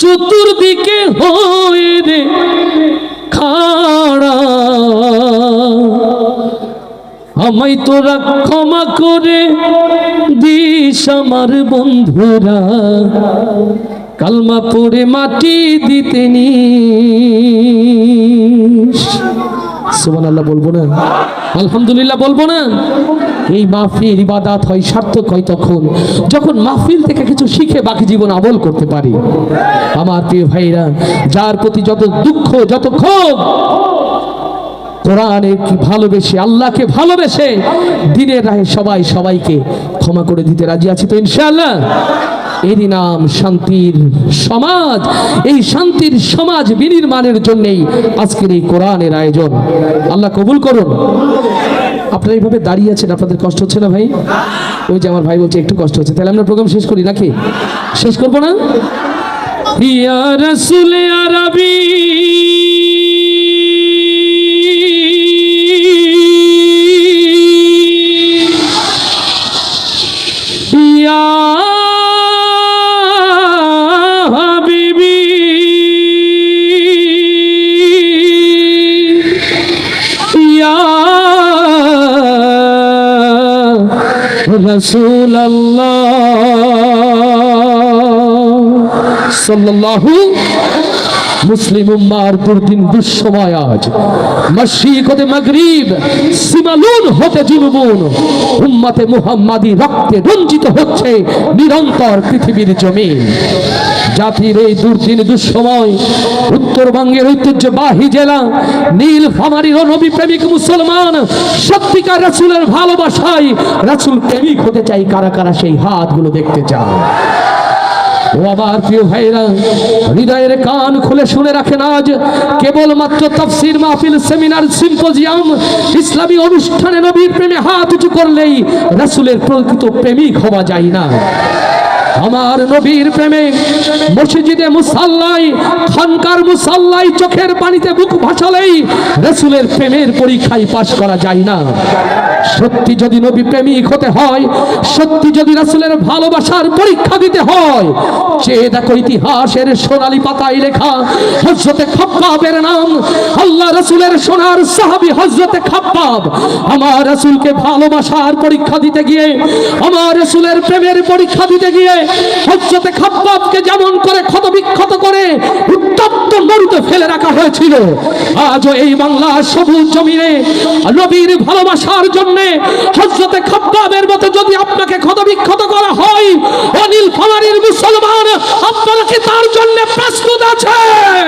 চতুর্দিকে হয়ে রে খাড়া। আমায় তোরা ক্ষমা করে দিস আমার বন্ধুরা। কালমা পড়ে মাটি দিতে নিস। আল্লাহ বলব না? আলহামদুলিল্লাহ বলব না। এই মাহফিল ইবাদাত হয়, সার্থক হয় তখন। যখন মাহফিল থেকে কিছু শিখে বাকি জীবন আমল করতে পারি। আমার প্রিয় ভাইরা, যার প্রতি যত দুঃখ, যত ক্ষোভ কোরআনে ভালোবেসে, আল্লাহকে ভালোবেসে, দিনের রাহে সবাই সবাইকে ক্ষমা করে দিতে রাজি আছি তো ইনশাআল্লাহ? এরই নাম শান্তির সমাজ। এই শান্তির সমাজ বিনির্মাণের জন্যেই আজকের এই কোরআনের আয়োজন। আল্লাহ কবুল করুন। আপনারা এইভাবে দাঁড়িয়ে আছেন, আপনাদের কষ্ট হচ্ছে না ভাই? ওই যে আমার ভাই বলছে, একটু কষ্ট হচ্ছে। তাহলে আমরা প্রোগ্রাম শেষ করি নাকি? শেষ করব না? ইয়া রাসূল আরবি। ইয়া রাসূল সাল্লাল্লাহু মুসলিম উম্মার দুর্দিন দুঃসময় আজ মশিক হতে মাগরিব, সিমালুন হতে জুনুবুন, উম্মতে মুহাম্মাদি রক্তে রঞ্জিত হচ্ছে নিরন্তর পৃথিবীর জমিন। জাতির এই দুর্দিন দুঃসময় উত্তরবঙ্গের ঐতিহ্যবাহী জেলা, নীল ফামারির নবী প্রেমিক মুসলমান, সত্যিকার রাসূলের ভালোবাসায় রাসুল প্রেমিক হতে চাই, কারা কারা সেই হাতগুলো দেখতে চায় ও আমার প্রিয় ভাইরা হৃদয়ের কান খুলে শুনে রাখেন আজ কেবলমাত্র তাফসির মাহফিল, সেমিনার, সিম্পোজিয়াম, ইসলামী অনুষ্ঠানে নবীর প্রেমে হাত উঁচু করলেই রাসূলের প্রকৃত প্রেমিক হওয়া যায় না। আমার নবীর প্রেমে মসজিদে মুসাল্লাই, খানকার মুসাল্লাই চোখের পানিতে বুক ভাসালেই রাসূলের প্রেমের পরীক্ষায় পাশ করা যায় না। সত্যি যদি নবী প্রেমিক হতে হয়, সত্যি যদি রাসূলের ভালোবাসার পরীক্ষা দিতে হয়, চেয়ে দেখো ইতিহাসের সোনালি পাতায় লেখা হজরতে খাপ্পাবের নাম। আল্লাহ রাসূলের সোনার সাহাবি হজরতে খাপ্পাব আমার রাসূলকে ভালোবাসার পরীক্ষা দিতে গিয়ে, আমার রাসূলের প্রেমের পরীক্ষা দিতে গিয়ে হজরতে খাপ্পাবকে যেমন করে ক্ষত বিক্ষত করে উত্তপ্ত মরুতে ফেলে রাখা হয়েছিল। আজও এই বাংলার সবুজ জমিনে নবীর ভালোবাসার জন্য হজরতে খাপ্পাবের মতো যদি আপনাকে ক্ষত বিক্ষত করা হয়, অনিল ফামারির মুসলমান, আপনারা কি তার জন্য প্রস্তুত আছেন